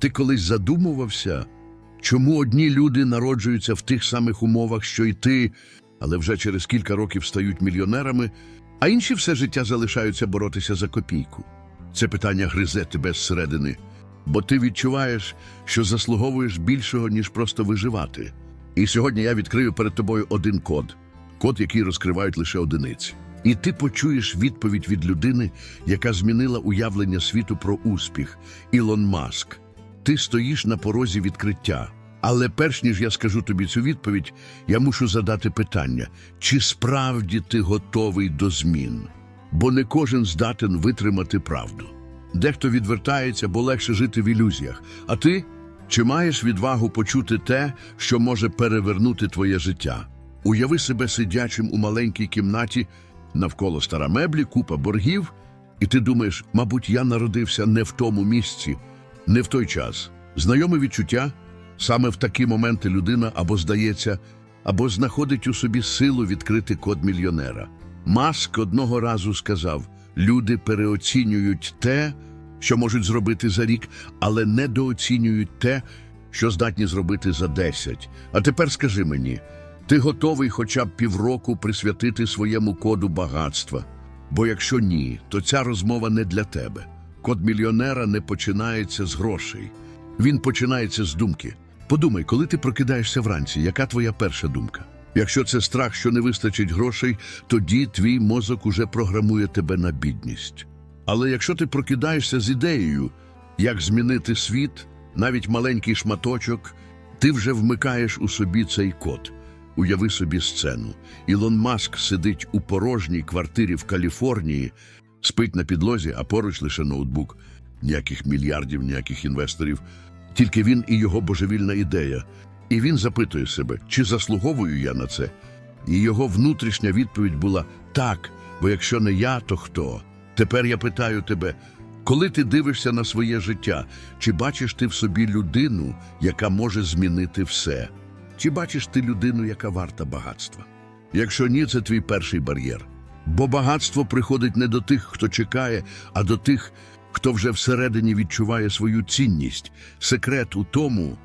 Ти колись задумувався, чому одні люди народжуються в тих самих умовах, що й ти, але вже через кілька років стають мільйонерами, а інші все життя залишаються боротися за копійку? Це питання гризе тебе зсередини, бо ти відчуваєш, що заслуговуєш більшого, ніж просто виживати. І сьогодні я відкрию перед тобою один код, код, який розкривають лише одиниці. І ти почуєш відповідь від людини, яка змінила уявлення світу про успіх Ілон Маск. Ти стоїш на порозі відкриття. Але перш ніж я скажу тобі цю відповідь, я мушу задати питання: чи справді ти готовий до змін? Бо не кожен здатен витримати правду. Дехто відвертається, бо легше жити в ілюзіях. А ти чи маєш відвагу почути те, що може перевернути твоє життя? Уяви себе сидячим у маленькій кімнаті, навколо стара меблі, купа боргів, і ти думаєш, мабуть, я народився не в тому місці, не в той час. Знайоме відчуття саме в такі моменти людина або здається, або знаходить у собі силу відкрити код мільйонера. Маск одного разу сказав: люди переоцінюють те, що можуть зробити за рік, але недооцінюють те, що здатні зробити за десять. А тепер скажи мені, ти готовий хоча б півроку присвятити своєму коду багатства? Бо якщо ні, то ця розмова не для тебе. Код мільйонера не починається з грошей. Він починається з думки. Подумай, коли ти прокидаєшся вранці, яка твоя перша думка? Якщо це страх, що не вистачить грошей, тоді твій мозок уже програмує тебе на бідність. Але якщо ти прокидаєшся з ідеєю, як змінити світ, навіть маленький шматочок, ти вже вмикаєш у собі цей код. Уяви собі сцену. Ілон Маск сидить у порожній квартирі в Каліфорнії, спить на підлозі, а поруч лише ноутбук. Ніяких мільярдів, ніяких інвесторів. Тільки він і його божевільна ідея. І він запитує себе, чи заслуговую я на це? І його внутрішня відповідь була так, бо якщо не я, то хто? Тепер я питаю тебе, коли ти дивишся на своє життя, чи бачиш ти в собі людину, яка може змінити все? Чи бачиш ти людину, яка варта багатства? Якщо ні, це твій перший бар'єр. Бо багатство приходить не до тих, хто чекає, а до тих, хто вже всередині відчуває свою цінність. Секрет у тому,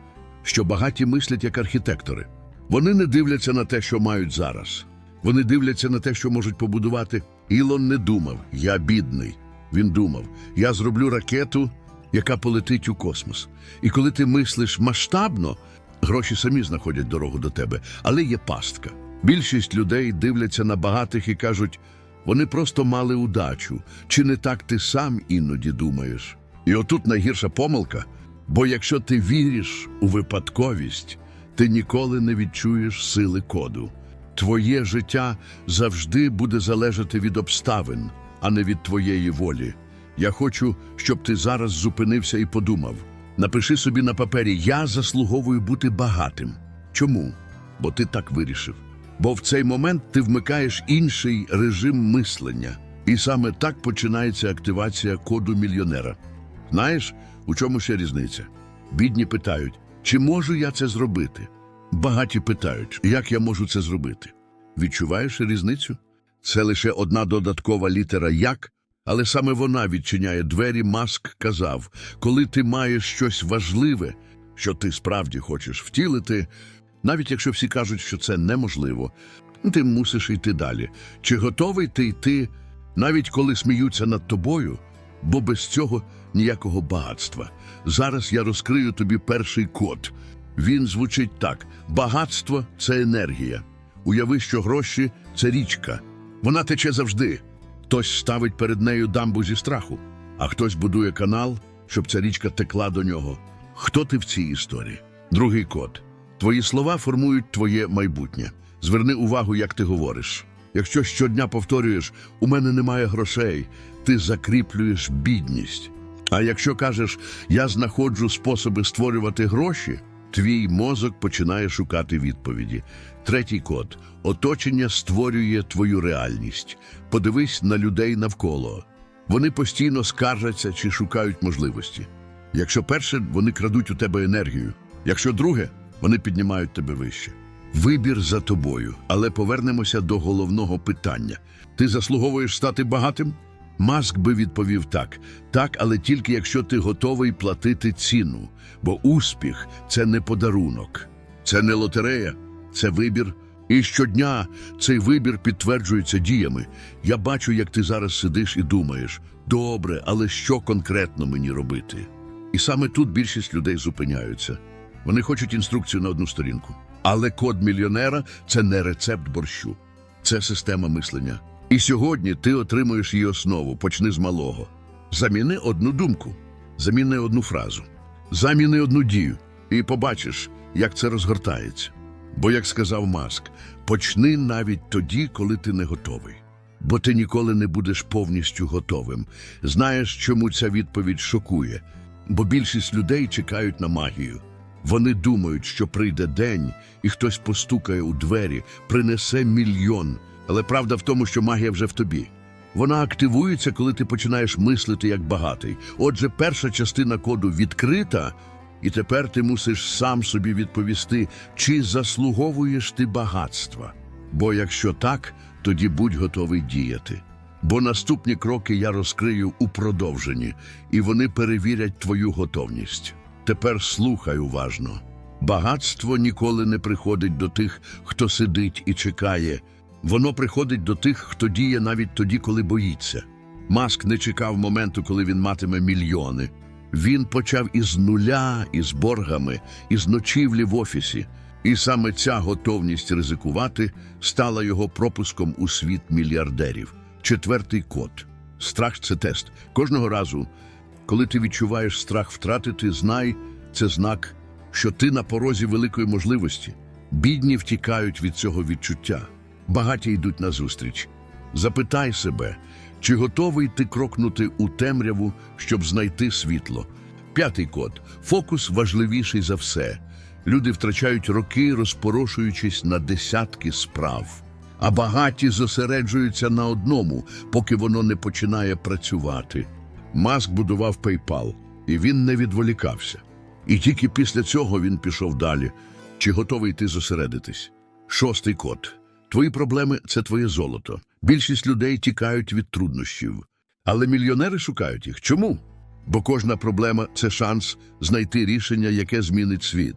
що багаті мислять як архітектори. Вони не дивляться на те, що мають зараз. Вони дивляться на те, що можуть побудувати. Ілон не думав, я бідний. Він думав, я зроблю ракету, яка полетить у космос. І коли ти мислиш масштабно, гроші самі знаходять дорогу до тебе, але є пастка. Більшість людей дивляться на багатих і кажуть, вони просто мали удачу. Чи не так ти сам іноді думаєш? І отут найгірша помилка. Бо якщо ти віриш у випадковість, ти ніколи не відчуєш сили коду. Твоє життя завжди буде залежати від обставин, а не від твоєї волі. Я хочу, щоб ти зараз зупинився і подумав. Напиши собі на папері Я заслуговую бути багатим. Чому? Бо ти так вирішив. Бо в цей момент ти вмикаєш інший режим мислення. І саме так починається активація коду мільйонера. Знаєш, у чому ще різниця? Бідні питають, чи можу я це зробити? Багаті питають, як я можу це зробити? Відчуваєш різницю? Це лише одна додаткова літера як, але саме вона відчиняє двері. Маск казав, коли ти маєш щось важливе, що ти справді хочеш втілити, навіть якщо всі кажуть, що це неможливо, ти мусиш йти далі. Чи готовий ти йти, навіть коли сміються над тобою? Бо без цього ніякого багатства. Зараз я розкрию тобі перший код. Він звучить так: багатство це енергія. Уяви, що гроші це річка. Вона тече завжди. Хтось ставить перед нею дамбу зі страху, а хтось будує канал, щоб ця річка текла до нього. Хто ти в цій історії? Другий код. Твої слова формують твоє майбутнє. Зверни увагу, як ти говориш. Якщо щодня повторюєш у мене немає грошей, ти закріплюєш бідність. А якщо кажеш я знаходжу способи створювати гроші, твій мозок починає шукати відповіді. Третій код оточення створює твою реальність. Подивись на людей навколо. Вони постійно скаржаться чи шукають можливості. Якщо перше, вони крадуть у тебе енергію. Якщо друге, вони піднімають тебе вище. Вибір за тобою, але повернемося до головного питання. Ти заслуговуєш стати багатим? Маск би відповів так, так, але тільки якщо ти готовий платити ціну. Бо успіх це не подарунок, це не лотерея, це вибір. І щодня цей вибір підтверджується діями. Я бачу, як ти зараз сидиш і думаєш: добре, але що конкретно мені робити? І саме тут більшість людей зупиняються. Вони хочуть інструкцію на одну сторінку. Але код мільйонера це не рецепт борщу, це система мислення. І сьогодні ти отримуєш її основу. Почни з малого. Заміни одну думку, заміни одну фразу, заміни одну дію, і побачиш, як це розгортається. Бо, як сказав Маск, почни навіть тоді, коли ти не готовий. Бо ти ніколи не будеш повністю готовим. Знаєш, чому ця відповідь шокує? Бо більшість людей чекають на магію. Вони думають, що прийде день, і хтось постукає у двері, принесе мільйон. Але правда в тому, що магія вже в тобі. Вона активується, коли ти починаєш мислити як багатий. Отже, перша частина коду відкрита, і тепер ти мусиш сам собі відповісти, чи заслуговуєш ти багатства. Бо якщо так, тоді будь готовий діяти. Бо наступні кроки я розкрию у продовженні, і вони перевірять твою готовність. Тепер слухай уважно. Багатство ніколи не приходить до тих, хто сидить і чекає. Воно приходить до тих, хто діє навіть тоді, коли боїться. Маск не чекав моменту, коли він матиме мільйони. Він почав із нуля, із боргами, із ночівлі в офісі. І саме ця готовність ризикувати стала його пропуском у світ мільярдерів. Четвертий код. Страх це тест. Кожного разу, коли ти відчуваєш страх втратити, знай, це знак, що ти на порозі великої можливості. Бідні втікають від цього відчуття. Багаті йдуть назустріч. Запитай себе, чи готовий ти крокнути у темряву, щоб знайти світло. П'ятий код. Фокус важливіший за все. Люди втрачають роки, розпорошуючись на десятки справ. А багаті зосереджуються на одному, поки воно не починає працювати. Маск будував PayPal, і він не відволікався. І тільки після цього він пішов далі. Чи готовий ти зосередитись? Шостий код. Твої проблеми це твоє золото. Більшість людей тікають від труднощів. Але мільйонери шукають їх. Чому? Бо кожна проблема це шанс знайти рішення, яке змінить світ.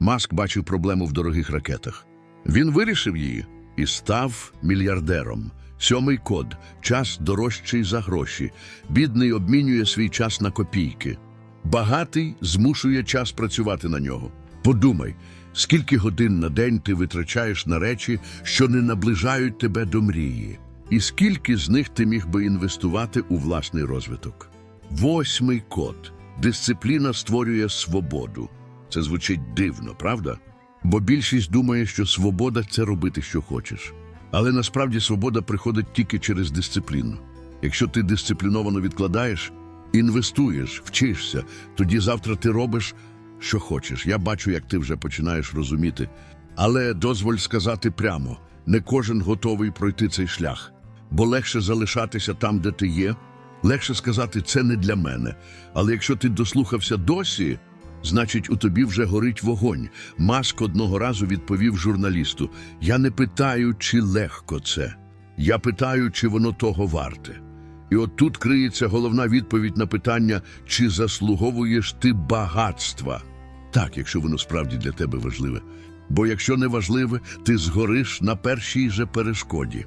Маск бачив проблему в дорогих ракетах. Він вирішив її і став мільярдером. Сьомий код час дорожчий за гроші. Бідний обмінює свій час на копійки. Багатий змушує час працювати на нього. Подумай, скільки годин на день ти витрачаєш на речі, що не наближають тебе до мрії, і скільки з них ти міг би інвестувати у власний розвиток. Восьмий код. Дисципліна створює свободу. Це звучить дивно, правда? Бо більшість думає, що свобода це робити, що хочеш. Але насправді свобода приходить тільки через дисципліну. Якщо ти дисципліновано відкладаєш, інвестуєш, вчишся, тоді завтра ти робиш, що хочеш. Я бачу, як ти вже починаєш розуміти. Але дозволь сказати прямо: не кожен готовий пройти цей шлях, бо легше залишатися там, де ти є, легше сказати, це не для мене. Але якщо ти дослухався досі, значить, у тобі вже горить вогонь. Маск одного разу відповів журналісту: Я не питаю, чи легко це. Я питаю, чи воно того варте. І от тут криється головна відповідь на питання, чи заслуговуєш ти багатства. Так, якщо воно справді для тебе важливе. Бо якщо не важливе, ти згориш на першій же перешкоді.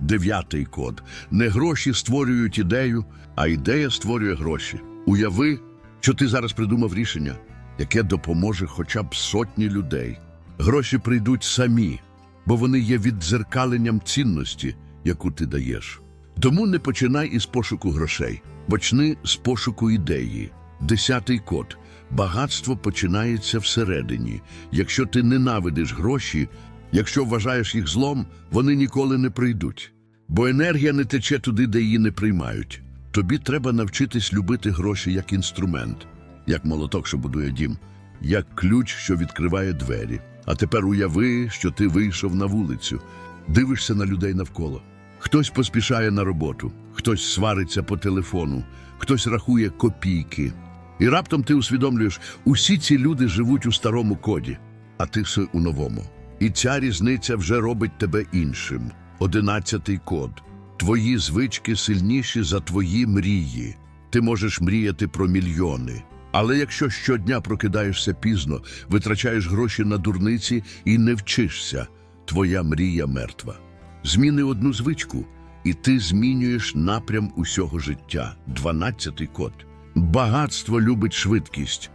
Дев'ятий код. Не гроші створюють ідею, а ідея створює гроші. Уяви, що ти зараз придумав рішення, яке допоможе хоча б сотні людей. Гроші прийдуть самі, бо вони є віддзеркаленням цінності, яку ти даєш. Тому не починай із пошуку грошей, почни з пошуку ідеї. Десятий код. Багатство починається всередині. Якщо ти ненавидиш гроші, якщо вважаєш їх злом, вони ніколи не прийдуть. Бо енергія не тече туди, де її не приймають. Тобі треба навчитись любити гроші як інструмент, як молоток, що будує дім, як ключ, що відкриває двері. А тепер уяви, що ти вийшов на вулицю, дивишся на людей навколо. Хтось поспішає на роботу, хтось свариться по телефону, хтось рахує копійки. І раптом ти усвідомлюєш, усі ці люди живуть у старому коді, а ти все у новому. І ця різниця вже робить тебе іншим. Одинадцятий код. Твої звички сильніші за твої мрії. Ти можеш мріяти про мільйони. Але якщо щодня прокидаєшся пізно, витрачаєш гроші на дурниці і не вчишся, твоя мрія мертва. Зміни одну звичку, і ти змінюєш напрям усього життя. Дванадцятий код. Багатство любить швидкість.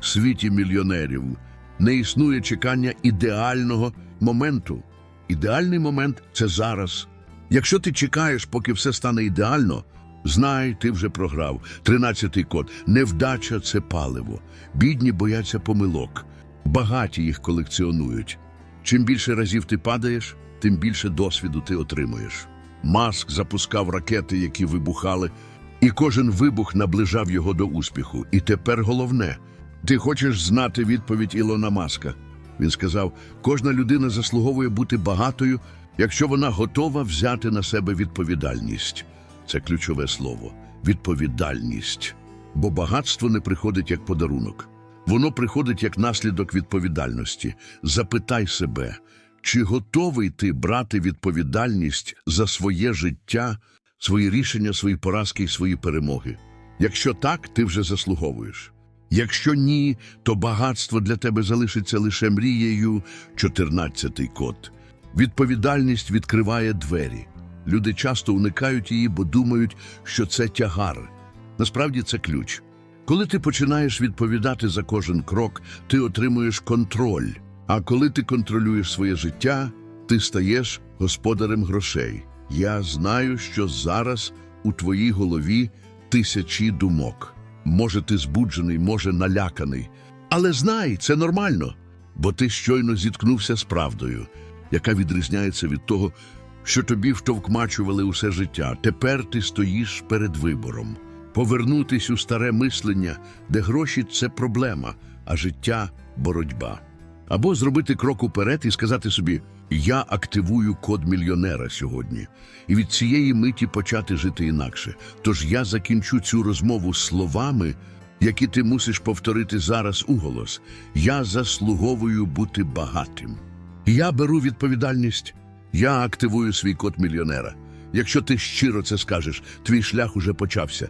В світі мільйонерів не існує чекання ідеального моменту. Ідеальний момент це зараз. Якщо ти чекаєш, поки все стане ідеально, знай, ти вже програв. Тринадцятий код. Невдача це паливо. Бідні бояться помилок. Багаті їх колекціонують. Чим більше разів ти падаєш, тим більше досвіду ти отримуєш. Маск запускав ракети, які вибухали, і кожен вибух наближав його до успіху. І тепер головне ти хочеш знати відповідь Ілона Маска. Він сказав: кожна людина заслуговує бути багатою, якщо вона готова взяти на себе відповідальність. Це ключове слово відповідальність. Бо багатство не приходить як подарунок. Воно приходить як наслідок відповідальності. Запитай себе, чи готовий ти брати відповідальність за своє життя, свої рішення, свої поразки і свої перемоги? Якщо так, ти вже заслуговуєш. Якщо ні, то багатство для тебе залишиться лише мрією, 14-й код. Відповідальність відкриває двері. Люди часто уникають її, бо думають, що це тягар. Насправді це ключ. Коли ти починаєш відповідати за кожен крок, ти отримуєш контроль. А коли ти контролюєш своє життя, ти стаєш господарем грошей. Я знаю, що зараз у твоїй голові тисячі думок. Може, ти збуджений, може, наляканий. Але знай, це нормально, бо ти щойно зіткнувся з правдою, яка відрізняється від того, що тобі втовкмачували усе життя. Тепер ти стоїш перед вибором. Повернутись у старе мислення, де гроші це проблема, а життя боротьба. Або зробити крок уперед і сказати собі: Я активую код мільйонера сьогодні, і від цієї миті почати жити інакше. Тож я закінчу цю розмову словами, які ти мусиш повторити зараз уголос. Я заслуговую бути багатим. Я беру відповідальність, я активую свій код мільйонера. Якщо ти щиро це скажеш, твій шлях уже почався.